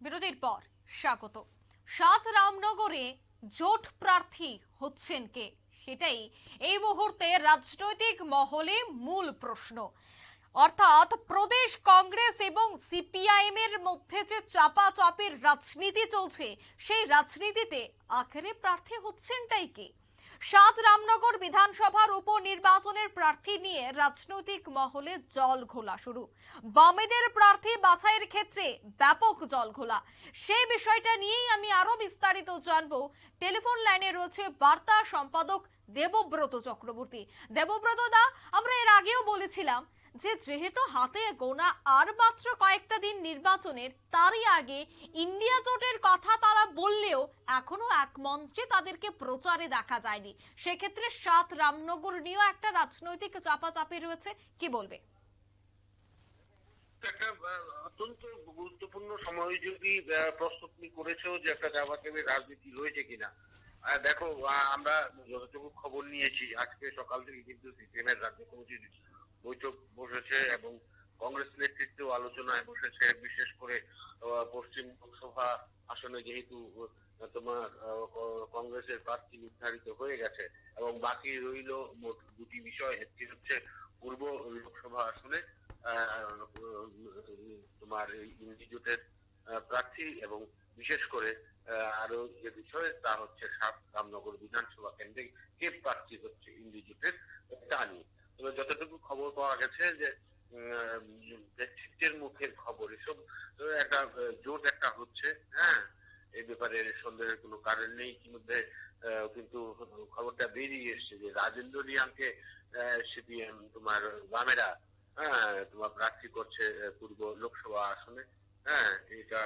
বিরতির পর স্বাগত। সাত রামনগরে জোট প্রার্থী হচ্ছেন কে? সেটাই এই মুহূর্তে রাজনৈতিক মহলে মূল প্রশ্ন। অর্থাৎ প্রদেশ কংগ্রেস এবং সিপিআইএম এর মধ্যে যে চাপা চাপের রাজনীতি চলছে, সেই রাজনীতিতে আখেরে প্রার্থী হচ্ছেনটাই কে? সাত রামনগর বিধানসভার উপনির্বাচনের প্রার্থী নিয়ে রাজনৈতিক মহলে জল ঘোলা শুরু। বামেদের প্রার্থী বাছাইয়ের ক্ষেত্রে ব্যাপক জল ঘোলা। সেই বিষয়টা নিয়েই আমি আরও বিস্তারিত জানব। টেলিফোন লাইনে রয়েছে বার্তা সম্পাদক দেবব্রত চক্রবর্তী। দেবব্রত দা, আমরা এর আগেও বলেছিলাম যে যেহেতু হাতে গোনা আর মাত্র কয়েকটা দিন নির্বাচনের তারই আগে ইন্ডিয়া জোটের কথা তারা বললেও এখনও এক মঞ্চে তাদেরকে প্রচারে দেখা যায়নি। সেক্ষেত্রে সাত রামনগর নিয়েও একটা রাজনৈতিক চাপাচাপি রয়েছে। কি বলবে? অত্যন্ত গুরুত্বপূর্ণ সময়যোগী আহ, প্রশ্ন যে একটা জামাতের রাজনীতি রয়েছে কিনা। দেখো আমরা যতটুকু খবর নিয়েছি আজকে সকাল থেকে কিন্তু সিপিএম এর রাজ্য কমিটির বৈঠক বসেছে এবং কংগ্রেস নেতৃত্বেও আলোচনায় বসেছে, বিশেষ করে পশ্চিম লোকসভা আসনে যেহেতু তোমার কংগ্রেসের প্রার্থী নির্ধারিত হয়ে গেছে এবং বাকি রইল মোট দুটি বিষয়, একটি হচ্ছে পূর্ব লোকসভা আসনে তোমার ইনস্টিটিউটের প্রার্থী এবং বিশেষ করে আরও যে বিষয় তা হচ্ছে সাত রামনগর বিধানসভা কেন্দ্রে কে প্রার্থী হচ্ছে ইনস্টিটিউটের তা নিয়ে। তবে যতটুকু খবর পাওয়া গেছে যে উম, নেতৃত্বের মুখের খবর এসব একটা জোট একটা হচ্ছে হ্যাঁ? এই ব্যাপারে সন্দেহের কোনো কারণ নেই ইতিমধ্যে কিন্তু খবরটা বেরিয়ে এসছে যে রাজেন্দ্র রিয়াংকে সিপিএম তোমার বামেরা হ্যাঁ তোমার প্রার্থী করছে পূর্ব লোকসভা আসনে হ্যাঁ? এটা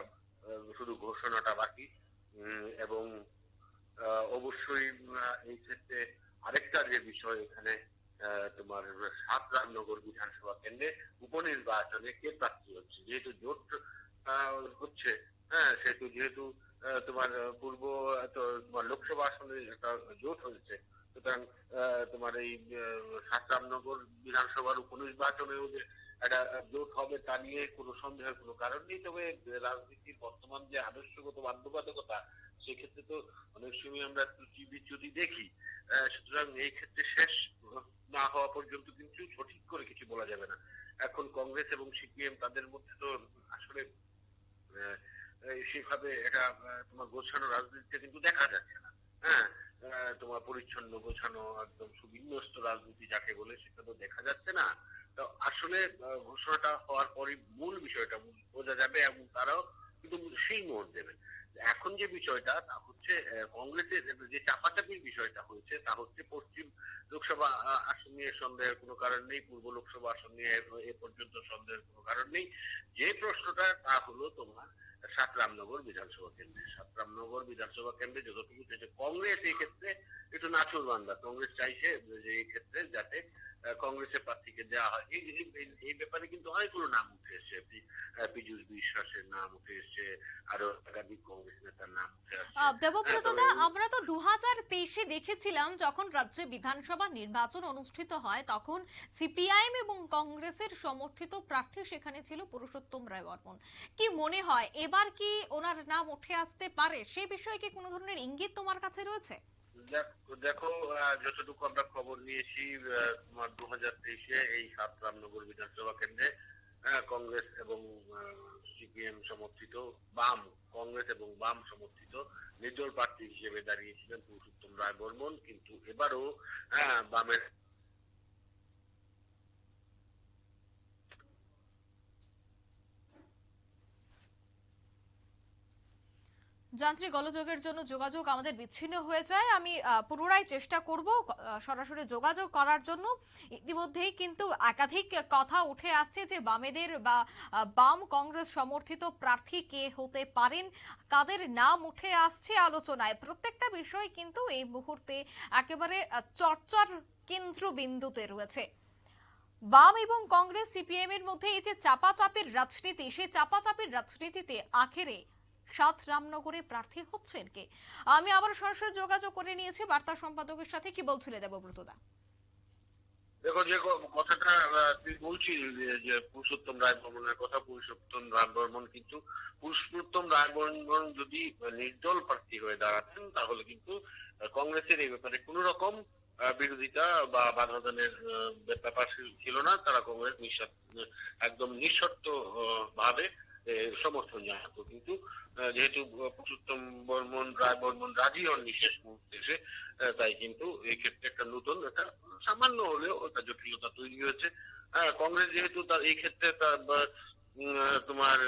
শুধু ঘোষণাটা বাকি এবং অবশ্যই এই ক্ষেত্রে আরেকটা যে বিষয় এখানে তোমার সাত রামনগর বিধানসভা কেন্দ্রে উপনির্বাচনে কে প্রার্থী হচ্ছে? যেহেতু জোট হচ্ছে হ্যাঁ সেহেতু যেহেতু তোমার পূর্ব তোমার লোকসভা আসনে জোট হয়েছে সুতরাং তোমার এই আহ, সাত রামনগর বিধানসভার উপনির্বাচনেও যে একটা জোট হবে তা নিয়ে কোনো সন্দেহের কোনো কারণ নেই। তবে রাজনীতির বর্তমান যে আদর্শগত বাধ্যবাধকতা সেক্ষেত্রে তো অনেক সময় আমরা ত্রুটি বিচ্যুতি দেখি সুতরাং এই ক্ষেত্রে শেষ না হওয়া পর্যন্ত কিন্তু সঠিক করে কিছু বলা যাবে না। এখন কংগ্রেস এবং সিপিএম তাদের মধ্যে তো আসলে সেভাবে এটা তোমার গোছানো রাজনীতিতে কিন্তু দেখা যাচ্ছে না। হ্যাঁ তোমার পরিচ্ছন্ন গোছানো, একদম সুবিন্যস্ত রাজনীতি যাকে বলে, সেটা তো দেখা যাচ্ছে না। তো আসলে ঘোষণাটা হওয়ার পরই মূল বিষয়টা বোঝা যাবে এবং তারাও কিন্তু সেই মোড় দেবে এখন যে বিষয়টা, তা হচ্ছে কংগ্রেসের যে চাপাচাপির বিষয়টা হয়েছে, তা হচ্ছে পশ্চিম লোকসভা আসন নিয়ে সন্দেহের কোনো কারণ নেই, পূর্ব লোকসভা আসন নিয়ে এ- পর্যন্ত সন্দেহের কোনো কারণ নেই। যে প্রশ্নটা, তা হলো তোমার সাতরামনগর বিধানসভা কেন্দ্রে। সাতরামনগর বিধানসভা কেন্দ্রে যতটুকু চাইছে কংগ্রেস এই ক্ষেত্রে একটু নাচুর বান্দা। কংগ্রেস চাইছে যে এই ক্ষেত্রে যাতে কংগ্রেসের প্রার্থীকে দেওয়া হয়। এই ব্যাপারে কিন্তু অনেকগুলো নাম এসছে পি- পীযূষ বিশ্বাসের নাম উঠে এসছে। আরও একাধিক কংগ্রেস নেতার নাম উঠে আসছে হ্যাঁ, আমরা তো দু হাজার তেইশে দেখেছিলাম যখন রাজ্যে বিধানসভা নির্বাচন অনুষ্ঠিত হয় তখন সিপিআইএম এবং কংগ্রেসের সমর্থিত প্রার্থী সেখানে ছিল পুরুষোত্তম রায় বর্মন। কি মনে হয় এবার কি ওনার নাম উঠে আসতে পারে? সে বিষয়ে কি কোনো ধরনের ইঙ্গিত তোমার কাছে রয়েছে? দেখো যতটুকু আমরা খবর নিয়েছি তোমার দু হাজার তেইশে এই সাত রামনগর বিধানসভা কেন্দ্রে কংগ্রেস এবং সিপিএম সমর্থিত বাম কংগ্রেস এবং বাম সমর্থিত নির্দল প্রার্থী হিসেবে দাঁড়িয়েছিলেন পুরুষোত্তম রায় বর্মন। কিন্তু এবারও আহ, বামের যান্ত্রিক গোলযোগের জন্য যোগাযোগ আমাদের বিচ্ছিন্ন হয়ে যায়। আমি পুনরায় চেষ্টা করব সরাসরি যোগাযোগ করার জন্য। ইতিমধ্যেই কিন্তু একাধিক কথা উঠে আসছে যে বামেদের বা বাম কংগ্রেস সমর্থিত প্রার্থী কে হতে পারেন, কাদের নাম উঠে আসছে আলোচনায়। প্রত্যেকটা বিষয় কিন্তু এই মুহূর্তে একেবারে চর্চার কেন্দ্রবিন্দুতে রয়েছে। বাম এবং কংগ্রেস সিপিএম এর মধ্যে এই যে চাপাচাপির রাজনীতি, সেই চাপাচাপির রাজনীতিতে আখেরে সাত রামনগরে প্রার্থী হচ্ছেন কে? আমি আবার সরাসরি যোগাযোগ করে নিয়েছি, বার্তা সম্পাদকের সাথে কি বলছিলে দেবব্রত দা দেখো, যে কথাটা তুই বলছিস যে- পুরুষোত্তম রায় বর্মনের কথা, পুরুষোত্তম রায় বর্মন কিন্তু, পুরুষোত্তম রায় বর্মন যদি নির্দল প্রার্থী হয়ে দাঁড়াতেন, তাহলে কিন্তু কংগ্রেসের এই ব্যাপারে কোনো রকম বিরোধিতা বা বাধা দানের ব্যাপার ছিল- না। তারা কংগ্রেস একদম নিঃশর্ত ভাবে সমর্থন জানাতো। কিন্তু যেহেতু পুরুষোত্তম বর্মন রায় বর্মন রাজি হননি শেষ মুহূর্তে এসে তাই কিন্তু এই ক্ষেত্রে একটা নতুন একটা সামান্য হলেও একটা জটিলতা তৈরি হয়েছে। হ্যাঁ, কংগ্রেস যেহেতু তার এই ক্ষেত্রে তার তোমার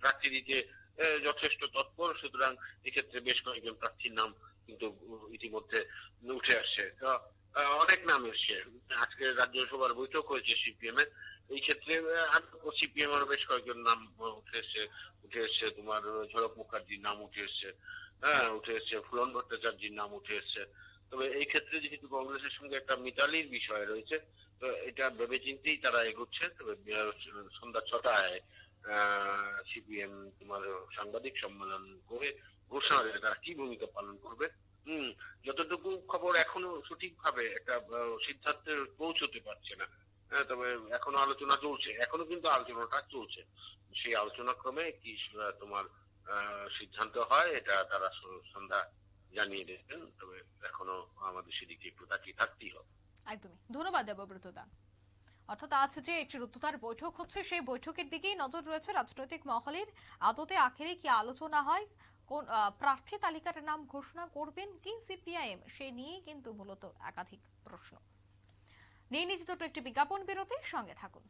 প্রার্থী দিতে যথেষ্ট তৎপর সুতরাং এক্ষেত্রে বেশ কয়েকজন প্রার্থীর নাম কিন্তু ইতিমধ্যে উঠে আসছে। অনেক নাম এসছে। আজকে রাজ্যসভার বৈঠক হয়েছে সিপিএম এর। এই ক্ষেত্রে সিপিএম এর বেশ কয়েকজন নাম উঠে এসছে। উঠে এসছে তোমার ঝলক মুখার্জির নাম উঠে এসছে। হ্যাঁ উঠে এসছে ফুলন ভট্টাচার্যের নাম উঠে এসছে। তবে এই ক্ষেত্রে যেহেতু কংগ্রেসের সঙ্গে একটা মিতালির বিষয় রয়েছে, তো এটা ভেবে চিন্তেই তারা এগোচ্ছে। তবে সন্ধ্যা ছটায় সিপিএম তোমার সাংবাদিক সম্মেলন করে ঘোষণা তারা কি ভূমিকা পালন করবে। হম যতটুকু খবর এখনও সঠিকভাবে একটা সিদ্ধান্তে পৌঁছতে পারছে না। হ্যাঁ, তবে এখনও আলোচনা চলছে। এখনও কিন্তু আলোচনাটা চলছে। সেই আলোচনা ক্রমে কি তোমার সিদ্ধান্ত হয় এটা তারা সন্ধ্যা জানিয়ে দেবেন। তবে এখনও আমাদের সেদিকে একটু তাকিয়ে থাকতেই হবে। একদমই। ধন্যবাদ দেবব্রত দা অর্থাৎ আজ যে একটি রুদ্ধতার বৈঠক হচ্ছে সেই বৈঠকের দিকেই নজর রয়েছে রাজনৈতিক মহলের। আদতে আখেরে কি আলোচনা হয় কোন প্রার্থী তালিকার নাম ঘোষণা করবেন কি সিপিআইএম সে নিয়ে কিন্তু মূলত একাধিক প্রশ্ন নিয়ে নিচ্ছি ছোট্ট একটি বিজ্ঞাপন বিরতি সঙ্গে থাকুন